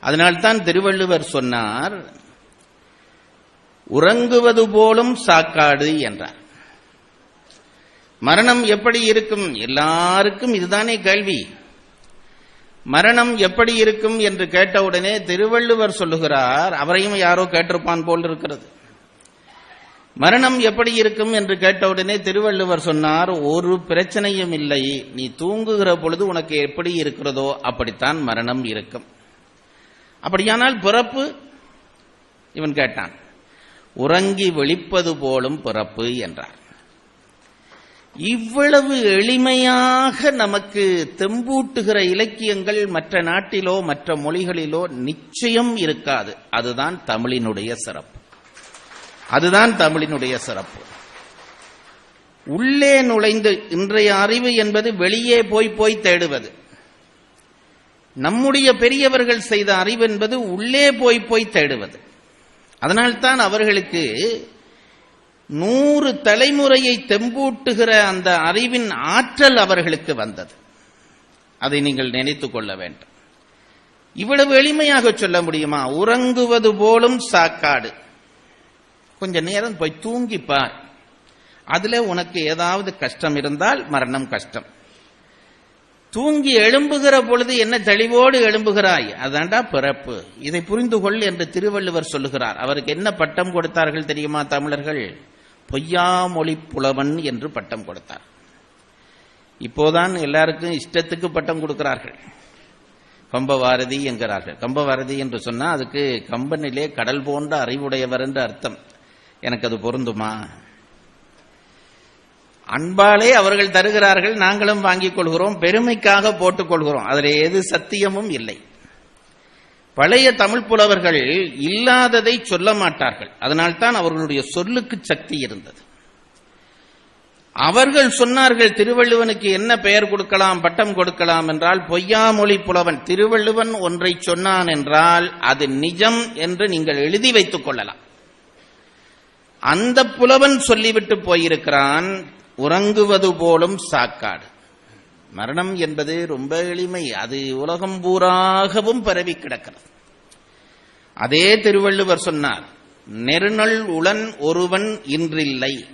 அதனால்தான் திருவள்ளுவர் சொன்னார் உறங்குவது போலும் சாக்காடு என்றார். மரணம் எப்படி இருக்கும்? எல்லாருக்கும் இதுதானே கேள்வி. மரணம் எப்படி இருக்கும் என்று கேட்டவுடனே திருவள்ளுவர் சொல்லுகிறார் அவரையும் யாரோ கேட்டிருப்பான் போல் இருக்கிறது. மரணம் எப்படி இருக்கும் என்று கேட்டவுடனே திருவள்ளுவர் சொன்னார் ஒரு பிரச்சனையும் இல்லை. நீ தூங்குகிற பொழுது உனக்கு எப்படி இருக்கிறதோ அப்படித்தான் மரணம் இருக்கும். அப்படியானால் பிறப்பு? இவன் கேட்டான். உறங்கி வெளிப்பது போலும் பிறப்பு என்றார் இவ்வளவு எளிமையாக நமக்கு தெம்பூட்டுகிற இலக்கியங்கள் மற்ற நாட்டிலோ மற்ற மொழிகளிலோ நிச்சயம் இருக்காது. அதுதான் தமிழினுடைய சிறப்பு. அதுதான் தமிழினுடைய சிறப்பு. உள்ளே நுழைந்து இன்றைய அறிவு என்பது வெளியே போய் போய் தேடுவது. நம்முடைய பெரியவர்கள் செய்த அறிவு என்பது உள்ளே போய் போய் தேடுவது. அதனால்தான் அவர்களுக்கு நூறு தலைமுறையை தெம்பூட்டுகிற அந்த அறிவின் ஆற்றல் அவர்களுக்கு வந்தது. அதை நீங்கள் நினைத்துக் கொள்ள வேண்டும். இவ்வளவு எளிமையாக சொல்ல முடியுமா? உறங்குவது போலும் சாக்காடு. கொஞ்ச நேரம் போய் தூங்கிப்பார். அதுல உனக்கு ஏதாவது கஷ்டம் இருந்தால் மரணம் கஷ்டம். தூங்கி எழும்புகிற பொழுது என்ன தெளிவோடு எழும்புகிறாய்? அதாண்டா பிறப்பு. இதை புரிந்து கொள் என்று திருவள்ளுவர் சொல்லுகிறார். அவருக்கு என்ன பட்டம் கொடுத்தார்கள் தெரியுமா தமிழர்கள்? பொய்யாமொழி புலவன் என்று பட்டம் கொடுத்தார். இப்போதான் எல்லாருக்கும் இஷ்டத்துக்கு பட்டம் கொடுக்கிறார்கள். கம்பவாரதி என்கிறார்கள். கம்பவாரதி என்று சொன்னால் அதுக்கு கம்பனிலே கடல் போன்ற அறிவுடையவர் என்று அர்த்தம். எனக்கு அது பொருந்துமா? அன்பாலே அவர்கள் தருகிறார்கள் நாங்களும் வாங்கிக் கொள்கிறோம் பெருமைக்காக போட்டுக் கொள்கிறோம். அதில் எது சத்தியமும் இல்லை. பழைய தமிழ் புலவர்கள் இல்லாததை சொல்ல மாட்டார்கள். அதனால்தான் அவர்களுடைய சொல்லுக்கு சக்தி இருந்தது. அவர்கள் சொன்னார்கள் திருவள்ளுவனுக்கு என்ன பெயர் கொடுக்கலாம் பட்டம் கொடுக்கலாம் என்றால் பொய்யாமொழி புலவன் திருவள்ளுவன் ஒன்றை சொன்னான் என்றால் அது நிஜம் என்று நீங்கள் எழுதி வைத்துக் கொள்ளலாம். அந்த புலவன் சொல்லிவிட்டு போயிருக்கிறான் உறங்குவது போலும் சாக்காடு. மரணம் என்பது ரொம்ப எளிமை. அது உலகம் பூராகவும் பரவி கிடக்கிறது. அதே திருவள்ளுவர் சொன்னார் நெருநல் உளன் ஒருவன் இன்றில்லை.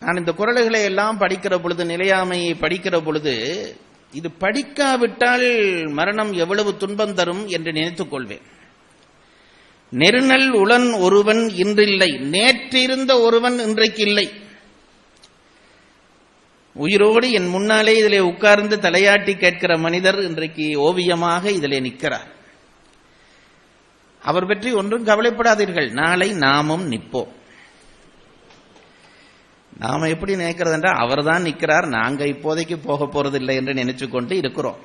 நான் இந்த குரல்களை எல்லாம் படிக்கிற பொழுது நிலையாமையை படிக்கிற பொழுது இது படிக்காவிட்டால் மரணம் எவ்வளவு துன்பம் தரும் என்று நினைத்துக் கொள்வேன். நெருநல் உளன் ஒருவன் இன்றில்லை. நேற்றிருந்த ஒருவன் இன்றைக்கு இல்லை உயிரோடு என் முன்னாலே இதிலே உட்கார்ந்து தலையாட்டி கேட்கிற மனிதர் இன்றைக்கு ஓவியமாக இதிலே நிற்கிறார். அவர் பற்றி ஒன்றும் கவலைப்படாதீர்கள். நாளை நாமும் நிற்போம். நாம எப்படி நினைக்கிறது என்றால் அவர் தான் நிற்கிறார். நாங்க இப்போதைக்கு போக போறதில்லை என்று நினைச்சு கொண்டு இருக்கிறோம்.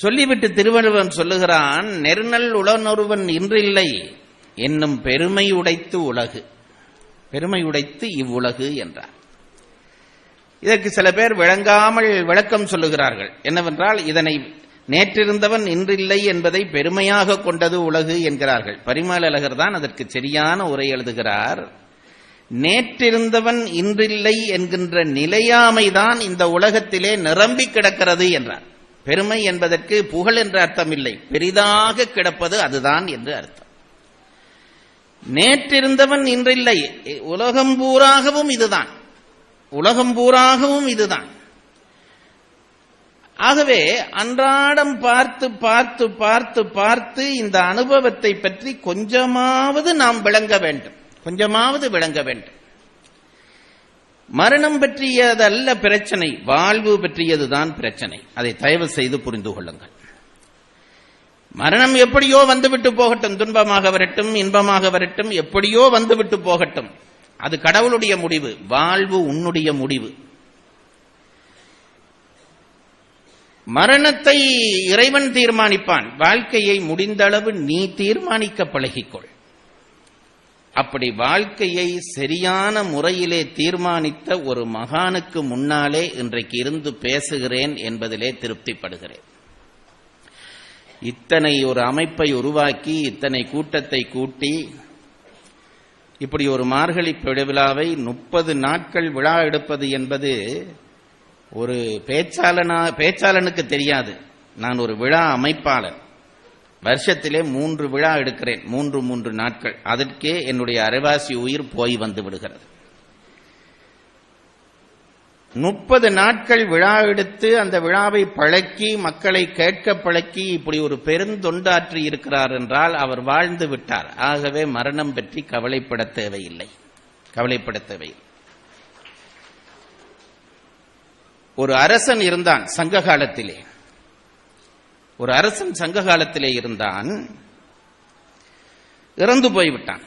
சொல்லிவிட்டு திருவள்ளுவன் சொல்லுகிறான் நெருநல் உளனொருவன் இன்றில்லை என்னும் பெருமை உடைத்து உலகு. பெருமை உடைத்து இவ்வுலகு என்றார். இதற்கு சில பேர் விளங்காமல் விளக்கம் சொல்லுகிறார்கள். என்னவென்றால் இதனை நேற்றிருந்தவன் இன்றில்லை என்பதை பெருமையாக கொண்டது உலகு என்கிறார்கள். பரிமாளலகர் தான் அதற்கு சரியான உரை எழுதுகிறார். நேற்றிருந்தவன் இன்றில்லை என்கின்ற நிலையாமைதான் இந்த உலகத்திலே நிரம்பி கிடக்கிறது என்றார். பெருமை என்பதற்கு புகழ் என்ற அர்த்தம் இல்லை பெரிதாக கிடப்பது அதுதான் என்று அர்த்தம். நேற்றிருந்தவன் இன்றில்லை. உலகம் பூராகவும் இதுதான். உலகம் பூராகவும் இதுதான். ஆகவே அன்றாடம் பார்த்து பார்த்து பார்த்து பார்த்து இந்த அனுபவத்தை பற்றி கொஞ்சமாவது நாம் விளங்க வேண்டும். கொஞ்சமாவது விளங்க வேண்டும். மரணம் பற்றியதல்ல பிரச்சனை வாழ்வு பற்றியதுதான் பிரச்சனை. அதை தயவு செய்து புரிந்து கொள்ளுங்கள். மரணம் எப்படியோ வந்துவிட்டு போகட்டும். துன்பமாக வரட்டும் இன்பமாக வரட்டும் எப்படியோ வந்துவிட்டு போகட்டும். அது கடவுளுடைய முடிவு வாழ்வு உன்னுடைய முடிவு. மரணத்தை இறைவன் தீர்மானிப்பான். வாழ்க்கையை முடிந்தளவு நீ தீர்மானிக்க பழகிக்கொள். அப்படி வாழ்க்கையை சரியான முறையிலே தீர்மானித்த ஒரு மகானுக்கு முன்னாலே இன்றைக்கு இருந்து பேசுகிறேன் என்பதிலே திருப்திப்படுகிறேன். இத்தனை ஒரு அமைப்பை உருவாக்கி இத்தனை கூட்டத்தை கூட்டி இப்படி ஒரு மார்கழி விழாவை முப்பது நாட்கள் விழா எடுப்பது என்பது ஒரு பேச்சாளனா பேச்சாளனுக்கு தெரியாது. நான் ஒரு விழா அமைப்பாளன். வருஷத்திலே மூன்று விழா எடுக்கிறேன். மூன்று மூன்று நாட்கள். அதற்கே என்னுடைய அரைவாசி உயிர் போய் வந்து விடுகிறது. முப்பது நாட்கள் விழா எடுத்து அந்த விழாவை பழக்கி மக்களை கேட்க பழக்கி இப்படி ஒரு பெருந்தொண்டாற்றி இருக்கிறார் என்றால் அவர் வாழ்ந்து விட்டார். ஆகவே மரணம் பற்றி கவலைப்பட தேவையில்லை. கவலைப்பட தேவையில்லை. ஒரு அரசன் இருந்தான் சங்க காலத்திலே. ஒரு அரசன் சங்க காலத்திலே இருந்தான் இறந்து போய்விட்டான்.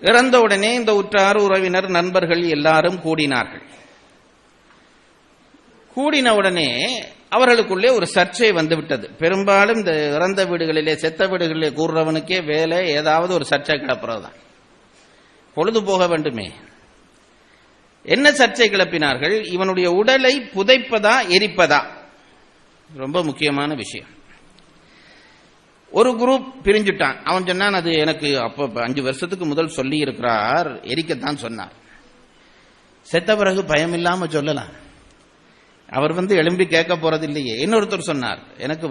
இறந்த உடனே இந்த உற்றார் உறவினர் நண்பர்கள் எல்லாரும் கூடினார்கள். கூடின உடனே அவர்களுக்குள்ளே ஒரு சர்ச்சை வந்துவிட்டது. பெரும்பாலும் இந்த இறந்த வீடுகளிலே செத்த வீடுகளிலே கூறுறவனுக்கே வேலை ஏதாவது ஒரு சர்ச்சை கிளப்புறதுதான். பொழுது போக வேண்டுமே. என்ன சர்ச்சை கிளப்பினார்கள்? இவனுடைய உடலை புதைப்பதா எரிப்பதா? ரொம்ப முக்கியமான விஷயம். ஒரு குரூப் பிரிஞ்சுட்டான். அவன் சொன்னான் அது எனக்கு அப்போ அஞ்சு வருஷத்துக்கு முதல் சொல்லி இருக்கிறார் எரிக்கத்தான் சொன்னார் செத்த பிறகு பயம் இல்லாம சொல்லலாம். அவர் வந்து எழும்பி கேட்க போறது இல்லையே இன்னொருத்தர் சொன்னார் எனக்கு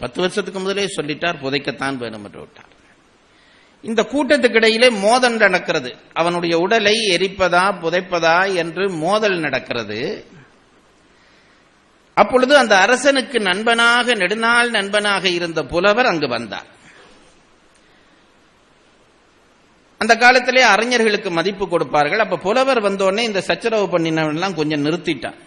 பத்து வருஷத்துக்கு முதலே சொல்லிட்டார் புதைக்கத்தான் வேணும் என்று விட்டார். இந்த கூட்டத்துக்கிடையிலே மோதல் நடக்கிறது. அவனுடைய உடலை எரிப்பதா புதைப்பதா என்று மோதல் நடக்கிறது. அப்பொழுது அந்த அரசனுக்கு நண்பனாக நெடுநாள் நண்பனாக இருந்த புலவர் அங்கு வந்தார். அந்த காலத்திலே அறிஞர்களுக்கு மதிப்பு கொடுப்பார்கள். அப்ப புலவர் வந்தோடனே இந்த சச்சரவு பண்ணினவெல்லாம் கொஞ்சம் நிறுத்திட்டான்.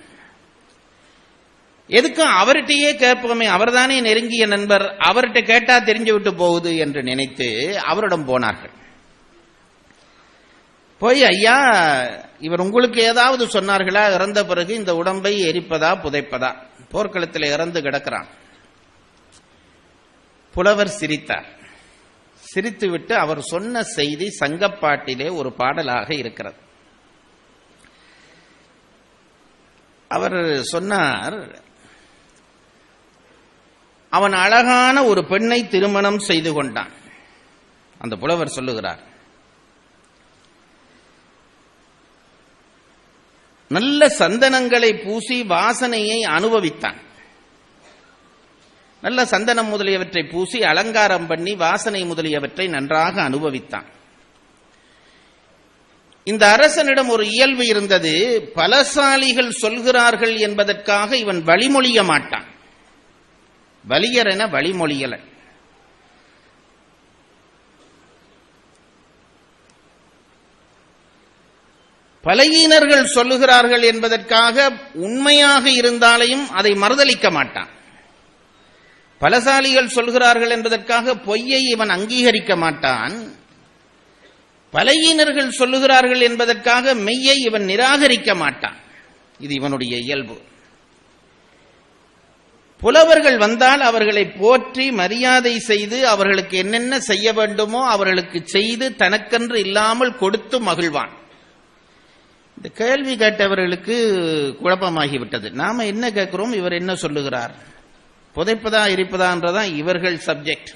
எதுக்கும் அவர்கிட்டயே கேட்போமே அவர்தானே நெருங்கிய நண்பர் அவர்கிட்ட கேட்டா தெரிஞ்சு விட்டு போகுது என்று நினைத்து அவரிடம் போனார்கள். போய் ஐயா இவர் உங்களுக்கு ஏதாவது சொன்னார்களா இறந்த பிறகு இந்த உடம்பை எரிப்பதா புதைப்பதா? போர்க்களத்தில் இறந்து கிடக்கிறான். புலவர் சிரித்தார். சிரித்துவிட்டு அவர் சொன்ன செய்தி சங்கப்பாட்டிலே ஒரு பாடலாக இருக்கிறது. அவர் சொன்னார் அவன் அழகான ஒரு பெண்ணை திருமணம் செய்து கொண்டான். அந்த புலவர் சொல்லுகிறார் நல்ல சந்தனங்களை பூசி வாசனையை அனுபவித்தான். நல்ல சந்தனம் முதலியவற்றை பூசி அலங்காரம் பண்ணி வாசனை முதலியவற்றை நன்றாக அனுபவித்தான். இந்த அரசனிடம் ஒரு இயல்பு இருந்தது பலசாலிகள் சொல்கிறார்கள் என்பதற்காக இவன் வழிமொழிய மாட்டான். வலியர் என வழிமொழியல பலகீனர்கள் சொல்லுகிறார்கள் என்பதற்காக உண்மையாக இருந்தாலையும் அதை மறுதளிக்க மாட்டான். பலசாலிகள் சொல்கிறார்கள் என்பதற்காக பொய்யை இவன் அங்கீகரிக்க மாட்டான். பலகீனர்கள் சொல்லுகிறார்கள் என்பதற்காக மெய்யை இவன் நிராகரிக்க மாட்டான். இது இவனுடைய இயல்பு. புலவர்கள் வந்தால் அவர்களை போற்றி மரியாதை செய்து அவர்களுக்கு என்னென்ன செய்ய வேண்டுமோ அவர்களுக்கு செய்து தனக்கென்று இல்லாமல் கொடுத்து மகிழ்வான். இந்த கேள்வி கேட்டவர்களுக்கு குழப்பமாகிவிட்டது. நாம என்ன கேட்கிறோம்? இவர் என்ன சொல்லுகிறார்? புதைப்பதா இருப்பதான்றதான் இவர்கள் சப்ஜெக்ட்